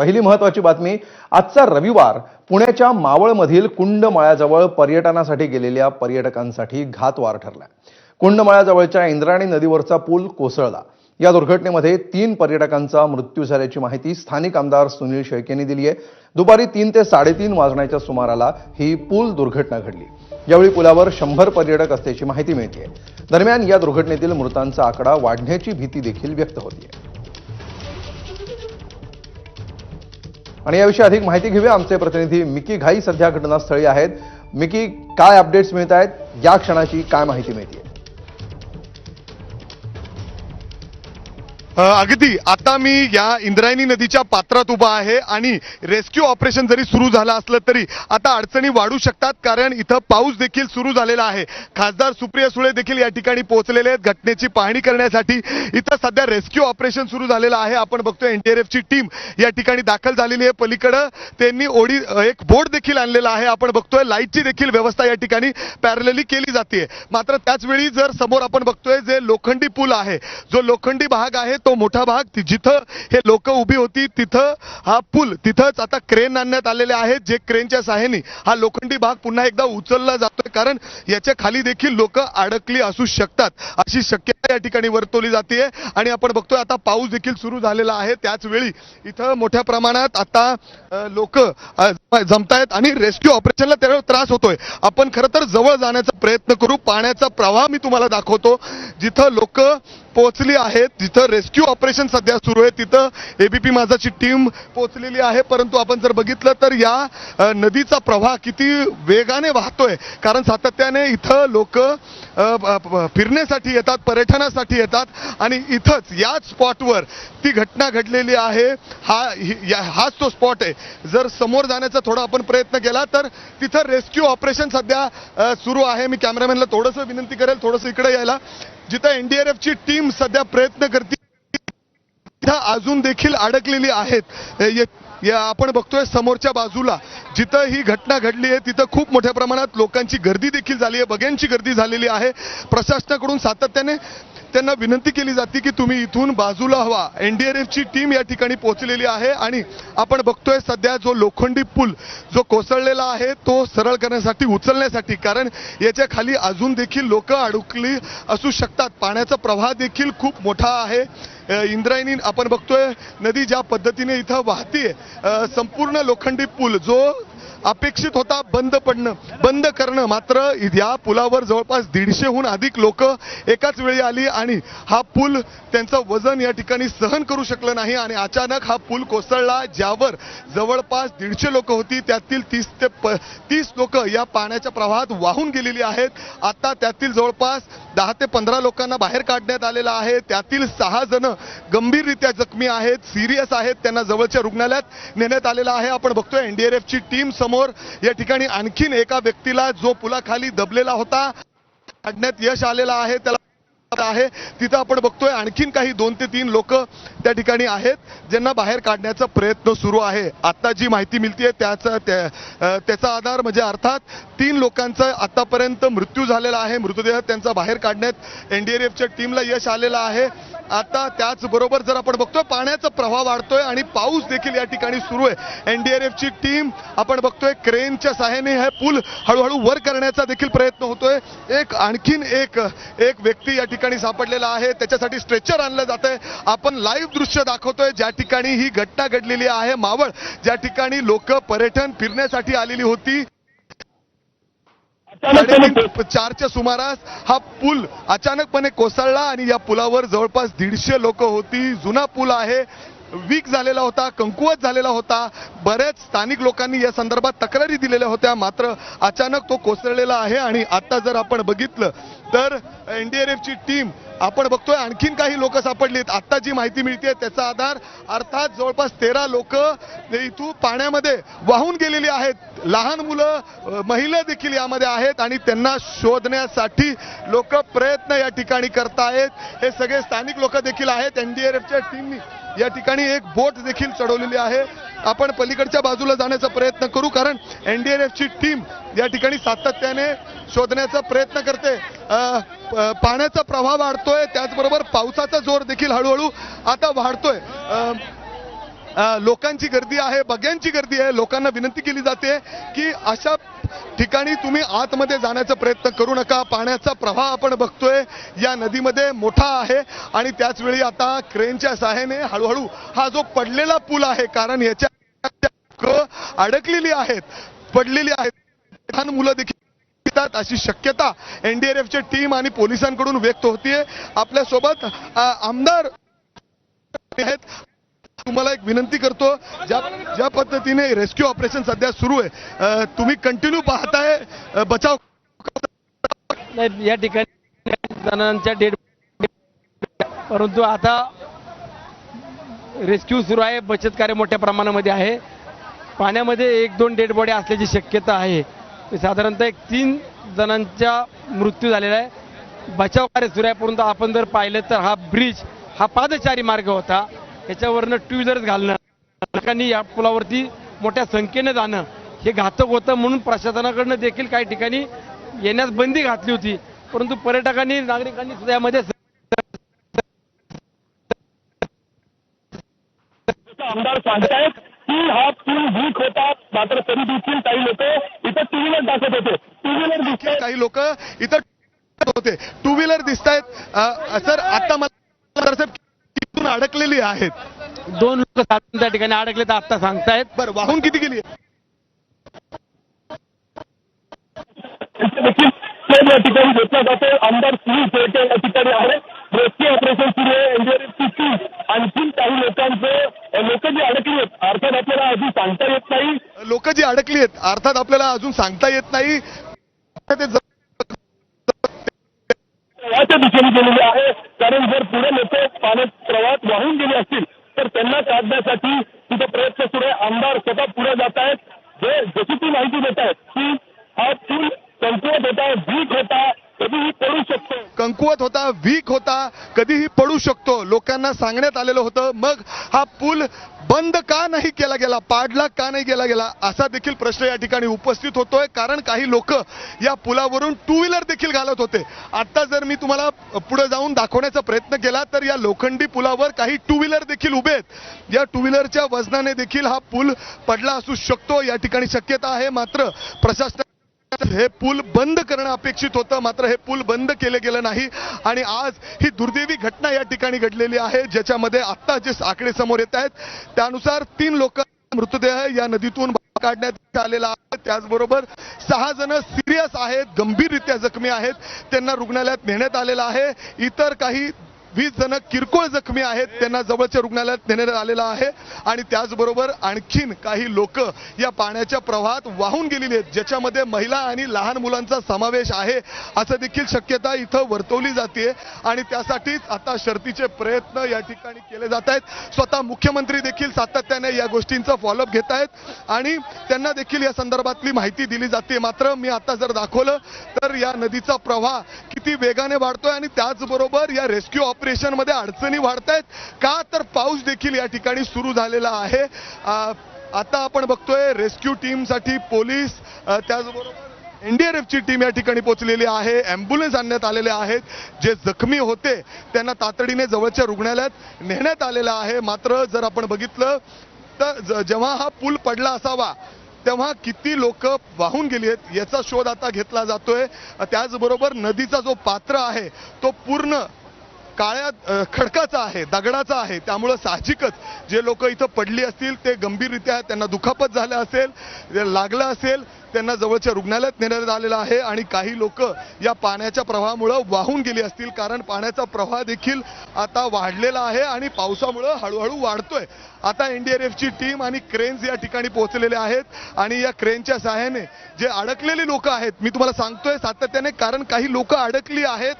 पहिली महत्वाची बातमी आजचा रविवार पुण्याच्या मावळमधील कुंडमाळ्याजवळ पर्यटनासाठी गेलेल्या पर्यटकांसाठी घातवार ठरला. कुंडमाळ्याजवळच्या इंद्राणी नदीवरचा पूल कोसळला. या दुर्घटनेमध्ये तीन पर्यटकांचा मृत्यू झाल्याची माहिती स्थानिक आमदार सुनील शेळके यांनी दिली आहे. दुपारी तीन ते साडेतीन वाजण्याच्या सुमाराला ही पूल दुर्घटना घडली. यावेळी पुलावर शंभर पर्यटक असल्याची माहिती मिळते. दरम्यान या दुर्घटनेतील मृतांचा आकडा वाढण्याची भीती देखील व्यक्त होतीये. आणि याविषयी अधिक माहिती घेऊया. आमचे प्रतिनिधी मिकी घाई सध्या घटनास्थळी आहेत. मिकी काय अपडेट्स मिळत आहेत या क्षणाची काय माहिती मिळते अगदी. आता मी या इंद्रायणी नदीच्या पात्रात उभा आहे आणि रेस्क्यू ऑपरेशन जरी सुरू झालं असलं तरी आता अडचणी वाढू शकतात कारण इथं पाऊस देखील सुरू झालेला आहे. खासदार सुप्रिया सुळे देखील या ठिकाणी पोहोचलेले आहेत घटनेची पाहणी करण्यासाठी. इथं सध्या रेस्क्यू ऑपरेशन सुरू झालेलं आहे. आपण बघतोय एनडीआरएफची टीम या ठिकाणी दाखल झालेली आहे पलीकडं. त्यांनी ओढी एक बोट देखील आणलेला आहे. आपण बघतोय लाईटची देखील व्यवस्था या ठिकाणी पॅरलली केली जाते. मात्र त्याचवेळी जर समोर आपण बघतोय जे लोखंडी पूल आहे जो लोखंडी भाग आहे तो मोठा भाग जिथं हे लोक उभी होती तिथं हा पूल तिथंच आता क्रेन आणण्यात आलेले आहेत जे क्रेनच्या सहाय्याने हा लोखंडी भाग पुन्हा एकदा उचलला जातोय. कारण याच्या खाली देखील लोक अडकली असू शकतात अशी शक्यता या ठिकाणी वर्तवली जाते आणि आपण बघतोय आता पाऊस देखील सुरू झालेला आहे. त्याच वेळी इथं मोठ्या प्रमाणात आता लोक जमतायत आणि रेस्क्यू ऑपरेशनला त्यावर त्रास होतोय. आपण खरं तर जवळ जाण्याचा प्रयत्न करू. पाण्याचा प्रवाह मी तुम्हाला दाखवतो. जिथं लोक पोहोचली आहेत जिथं रेस्क्यू ऑपरेशन सध्या सुरू आहे तिथं एबीपी माझाची टीम पोहोचलेली आहे. परंतु आपण जर बघितलं तर या नदीचा प्रवाह किती वेगाने वाहतोय. कारण सातत्याने इथं लोक फिरण्यासाठी येतात पर्यटनासाठी येतात. आणि इथंच याच स्पॉटवर ती घटना घडलेली आहे. हा या- हाच तो स्पॉट आहे. जर समोर जाण्याचा थोडा आपण प्रयत्न केला तर तिथं रेस्क्यू ऑपरेशन सध्या सुरू आहे. मी कॅमेरामॅनला थोडंसं विनंती करेल थोडंसं इकडे यायला. जिथं एनडीआरएफची टीम सध्या प्रयत्न करते तिथं अजून देखील अडकलेली आहेत. या आपण बघतोय समोरच्या बाजूला. जिथं ही घटना घडली आहे तिथं खूप मोठ्या प्रमाणात लोकांची गर्दी देखील झाली आहे बघ्यांची गर्दी झालेली आहे. प्रशासनाकडून सातत्याने त्यांना विनंती केली जाते की तुम्ही इथून बाजूला हवा एनडीआरएफची टीम या ठिकाणी पोहोचलेली आहे आणि आपण बघतोय सध्या जो लोखंडी पूल जो कोसळलेला आहे तो सरळ करण्यासाठी उचलण्यासाठी. कारण याच्या खाली अजून देखील लोक अडकली असू शकतात. पाण्याचा प्रवाह देखील खूप मोठा आहे. इंद्रायणी आपण बघतोय नदी ज्या पद्धतीने इथं वाहतीये संपूर्ण लोखंडी पूल जो अपेक्षित होता बंद पडणं बंद करणं. मात्र या पुलावर जवळपास दीडशेहून अधिक लोक एकाच वेळी आली आणि हा पूल त्यांचं वजन या ठिकाणी सहन करू शकलं नाही आणि अचानक हा पूल कोसळला ज्यावर जवळपास दीडशे लोक होती. त्यातील तीस ते प तीस लोक या पाण्याच्या प्रवाहात वाहून गेलेली आहेत. आता त्यातील जवळपास दहा ते पंधरा लोकांना बाहेर काढण्यात आलेलं आहे. त्यातील सहा जण गंभीररित्या जखमी आहेत सिरियस आहेत. त्यांना जवळच्या रुग्णालयात नेण्यात आलेलं आहे. आपण बघतोय एनडीआरएफची टीम समोर या ठिकाणी आणखीन एका व्यक्तीला जो पुलाखाली दबलेला होता काढण्यात यश आलेलं आहे त्याला आहे. तिथं आपण बघतोय आणखीन काही दोन ते तीन लोक त्या ठिकाणी आहेत ज्यांना बाहेर काढण्याचा प्रयत्न सुरू आहे. आता जी माहिती मिळते त्याचा त्याचा आधार म्हणजे अर्थात तीन लोकांचा आतापर्यंत मृत्यू झालेला आहे. मृतदेह त्यांचा बाहेर काढण्यात एनडीआरएफच्या टीमला यश आलेलं आहे. आता त्याचबरोबर जर आपण बघतोय पाण्याचा प्रवाह वाढतोय आणि पाऊस देखील या ठिकाणी सुरू आहे. एनडीआरएफची टीम आपण बघतोय क्रेनच्या सहाय्याने हे पूल हळूहळू वर करण्याचा देखील प्रयत्न होतोय. एक आणखीन एक एक व्यक्ती या ठिकाणी सापडलेला आहे. त्याच्यासाठी स्ट्रेचर आणलं जात आहे आपण लाईव्ह दृश्य दाखवतोय ज्या ठिकाणी ही घटना घडलेली आहे मावळ. ज्या ठिकाणी लोक पर्यटन फिरण्यासाठी आलेली होती. चारच्या सुमारास हा पूल अचानकपणे कोसळला आणि या पुलावर जवळपास दीडशे लोक होती. जुना पूल आहे. वीक झालेला होता कमकुवत झालेला होता. बऱ्याच स्थानिक लोकांनी या संदर्भात तक्रारी दिलेल्या होत्या. मात्र अचानक तो कोसळलेला आहे आणि आता जर आपण बघितलं तर एनडीआरएफची टीम आपण बघतोय आणखीन काही लोक सापडलीत. आत्ता जी माहिती मिळते त्याचा आधार अर्थात जवळपास तेरा लोक इथून पाण्यामध्ये वाहून गेलेली आहेत. लहान मुलं महिला देखील यामध्ये आहेत आणि त्यांना शोधण्यासाठी लोक प्रयत्न या ठिकाणी करतायत. हे सगळे स्थानिक लोक देखील आहेत. एनडीआरएफच्या टीमनी या ठिकाणी एक बोट देखील चढवलेली आहे. आपण पलीकडच्या बाजूला जाण्याचा प्रयत्न करू कारण एनडीआरएफची टीम या ठिकाणी सातत्याने शोधण्याचा प्रयत्न करते. पाण्याचा प्रवाह वाढतोय त्याचबरोबर पावसाचा जोर देखील हळूहळू आता वाढतोय. लोकांची गर्दी आहे बग्यांची गर्दी आहे लोकांना विनंती केली जाते की अशा ठिकाणी तुम्ही आतमध्ये जाण्याचा प्रयत्न करू नका. पाण्याचा प्रवाह आपण बघतोय या नदीमध्ये मोठा आहे आणि त्याचवेळी आता क्रेनच्या सहाय्याने हळूहळू हा जो पडलेला पूल आहे कारण याच्या अडकलेली आहेत पडलेली आहेत. लहान मुलं देखील शकतात अशी शक्यता एनडीआरएफची टीम आणि पोलिसांकडून व्यक्त होतीये. आपल्यासोबत आमदार आहेत. तुम्हाला एक विनंती करतो ज्या ज्या पद्धतीने रेस्क्यू ऑपरेशन सध्या सुरू आहे तुम्ही कंटिन्यू पाहताय बचाव या ठिकाणी जणांच्या डेड परंतु आता रेस्क्यू सुरू आहे बचत कार्य मोठ्या प्रमाणामध्ये आहे. पाण्यामध्ये एक दोन डेड बॉडी असल्याची शक्यता आहे. साधारणतः एक तीन जणांचा मृत्यू झालेला आहे. बचाव कार्य सुरू आहे. परंतु आपण जर पाहिलं तर हा ब्रिज हा पादचारी मार्ग होता. याच्यावरनं टू व्हीलर्स घालणं लोकांनी या पुलावरती मोठ्या संख्येने जाणं हे घातक होतं म्हणून प्रशासनाकडनं देखील काही ठिकाणी येण्यास बंदी घातली होती. परंतु पर्यटकांनी नागरिकांनी सुद्धा यामध्ये आमदार सांगतायत की हा पूल वीक होता मात्र तरी देखील काही लोक इथं टू दाखवत होते. दिसते काही लोक इथं होते. टू व्हीलर दिसत आहेत सर आता मला इथून अडकलेली आहेत. दोन लोक त्या ठिकाणी अडकले तर आता सांगतायत. बरं वाहून किती गेली? त्यांचे देखील प्लेन या ठिकाणी घेतला जातो आमदार सुनील शेळके या ठिकाणी आहे रेस्क्यू ऑपरेशन सुरू आहे एनडीआरएफची टीम आणखी काही लोकांचं लोक जे अडकली आहेत अर्थात आपल्याला अजून सांगता येत नाही लोक जी अडकली आहेत अर्थात आपल्याला अजून सांगता येत नाही. प्रवाहाच्या कारण जर पुढे लोक प्रयत्न सुरू आमदार स्वतः पुढे जात आहेत. जे ती माहिती देत आहेत, की हा होता, वीक होता, कधीही पडू शकतो. कमकुवत होता, वीक होता, कधीही शकतो. लोकांना सांगण्यात आलेलं होतं मग हा पूल बंद का नाही केला गेला पाडला का नाही केला गेला असा देखील प्रश्न या ठिकाणी उपस्थित होतोय. कारण काही लोक या पुलावरून टू व्हीलर देखील घालत होते. आता जर मी तुम्हाला पुढे जाऊन दाखवण्याचा प्रयत्न केला तर या लोखंडी पुलावर काही टू व्हीलर देखील उभे आहेत. या टू व्हीलरच्या वजनाने देखील हा पूल पडला असू शकतो या ठिकाणी शक्यता आहे. मात्र प्रशासन हे पूल बंद करणं अपेक्षित होतं मात्र हे पूल बंद केले गेलं नाही. आणि आज ही दुर्दैवी घटना या ठिकाणी घडलेली आहे ज्याच्यामध्ये आत्ता जे आकडे समोर येत आहेत त्यानुसार तीन लोक मृतदेह या नदीतून काढण्यात आलेला आहे. त्याचबरोबर सहा जण सिरियस आहेत गंभीररित्या जखमी आहेत. त्यांना रुग्णालयात नेण्यात आलेलं आहे. इतर काही वीस जण किरकोळ जखमी आहेत त्यांना जवळच्या रुग्णालयात नेण्यात आलेलं आहे. आणि त्याचबरोबर आणखीन काही लोक या पाण्याच्या प्रवाहात वाहून गेलेली आहेत ज्याच्यामध्ये महिला आणि लहान मुलांचा समावेश आहे असं देखील शक्यता इथं वर्तवली जाते. आणि त्यासाठीच आता शर्तीचे प्रयत्न या ठिकाणी केले जात आहेत. स्वतः मुख्यमंत्री देखील सातत्याने या गोष्टींचा फॉलोअप घेत आहेत. आणि त्यांना देखील या संदर्भातली माहिती दिली जाते. मात्र मी आता जर दाखवलं तर या नदीचा प्रवाह किती वेगाने वाढतोय आणि त्याचबरोबर या रेस्क्यू ऑपरेशन मध्ये अडचणी वाढतायत. का तर पाऊस देखील या ठिकाणी सुरू झालेला आहे. आता आपण बघतोय रेस्क्यू टीमसाठी पोलीस त्याचबरोबर एनडीआरएफची टीम या ठिकाणी पोहोचलेली आहे. ॲम्ब्युलन्स आणण्यात आलेले आहेत. जे जखमी होते त्यांना तातडीने जवळच्या रुग्णालयात नेण्यात आलेलं आहे. मात्र जर आपण बघितलं तर ज- जेव्हा हा पूल पडला असावा तेव्हा किती लोक वाहून गेली आहेत याचा शोध आता घेतला जातोय. त्याचबरोबर नदीचा जो पात्र आहे तो पूर्ण काळ्या खडकाचा आहे दगडाचा आहे त्यामुळं साहजिकच जे लोक इथं पडली असतील ते गंभीररित्या त्यांना दुखापत झालं असेल लागलं असेल त्यांना जवळच्या रुग्णालयात नेण्यात आलेलं आहे आणि काही लोक या पाण्याच्या प्रवाहामुळं वाहून गेली असतील. कारण पाण्याचा प्रवाह देखील आता वाढलेला आहे आणि पावसामुळं हळूहळू वाढतोय. आता एनडीआरएफची टीम आणि क्रेन्स या ठिकाणी पोहोचलेले आहेत आणि या क्रेनच्या सहाय्याने जे अडकलेली लोक आहेत मी तुम्हाला सांगतोय सातत्याने कारण काही लोक अडकली आहेत.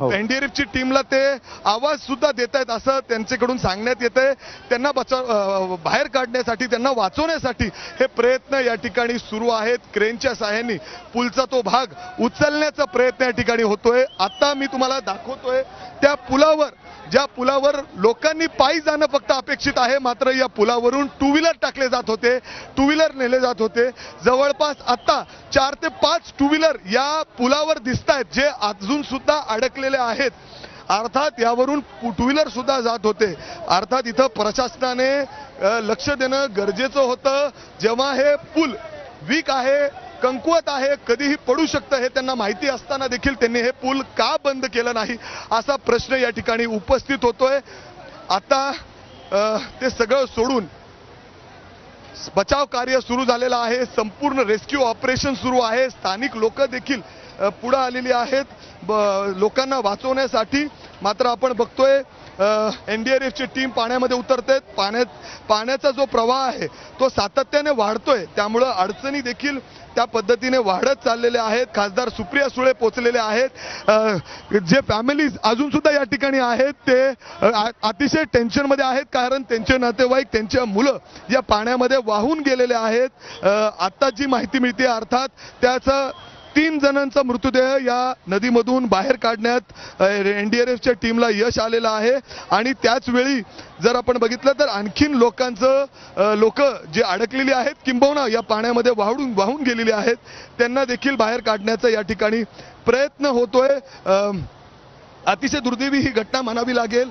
हो. एनडीआरएफची टीमला ते आवाज सुद्धा देत आहेत असं त्यांच्याकडून सांगण्यात येत आहे त्यांना बचाव बाहेर काढण्यासाठी त्यांना वाचवण्यासाठी हे प्रयत्न या ठिकाणी सुरू आहेत. क्रेनच्या सहाय्याने पुलचा तो भाग उचलण्याचा प्रयत्न या ठिकाणी होतोय. आता मी तुम्हाला दाखवतोय त्या पुलावर ज्या पुलावर लोकांनी पायी जाणं फक्त अपेक्षित आहे मात्र या पुलावरून टू व्हीलर टाकले जात होते. टू व्हीलर नेले जात होते. जवळपास आता चार ते पाच टू व्हीलर या पुलावर दिसत आहेत जे अजून सुद्धा अडकलेले आहेत. अर्थात यावरून टू व्हीलर सुद्धा जात होते. अर्थात इथं प्रशासनाने लक्ष देणं गरजेचं होतं. जेव्हा हे पूल वीक आहे कमकुवत आहे कधीही पडू शकतं हे त्यांना माहिती असताना देखील त्यांनी हे पूल का बंद केलं नाही असा प्रश्न या ठिकाणी उपस्थित होतोय. आता ते सगळं सोडून बचाव कार्य सुरू झालेलं आहे संपूर्ण रेस्क्यू ऑपरेशन सुरू आहे स्थानिक लोक देखील पुढे पुढं आलेली आहेत. ब- लोकांना वाचवण्यासाठी मात्र आपण बघतोय एनडीआरएफची टीम पाण्यामध्ये उतरते. पाण्यात पाण्याचा जो प्रवाह आहे तो सातत्याने वाढतोय. त्यामुळं अडचणी देखील त्या पद्धतीने वाढत चाललेल्या आहेत. खासदार सुप्रिया सुळे पोचलेले आहेत. जे फॅमिलीज अजून सुद्धा या ठिकाणी आहेत ते आ- अतिशय टेन्शनमध्ये आहेत. कारण त्यांचे नातेवाईक त्यांच्या मुलं या पाण्यामध्ये वाहून गेलेले आहेत. आत्ता जी माहिती मिळते अर्थात त्याचं तीन जणांचा मृतदेह या नदीमधून बाहेर काढण्यात एनडीआरएफच्या टीमला यश आलेलं आहे. आणि त्याचवेळी जर आपण बघितलं तर आणखीन लोकांचं लोक जे अडकलेली आहेत किंबहुना या पाण्यामध्ये वाहून वाहून गेलेली आहेत त्यांना देखील बाहेर काढण्याचा या ठिकाणी प्रयत्न होतोय. अतिशय दुर्दैवी ही घटना म्हणावी लागेल.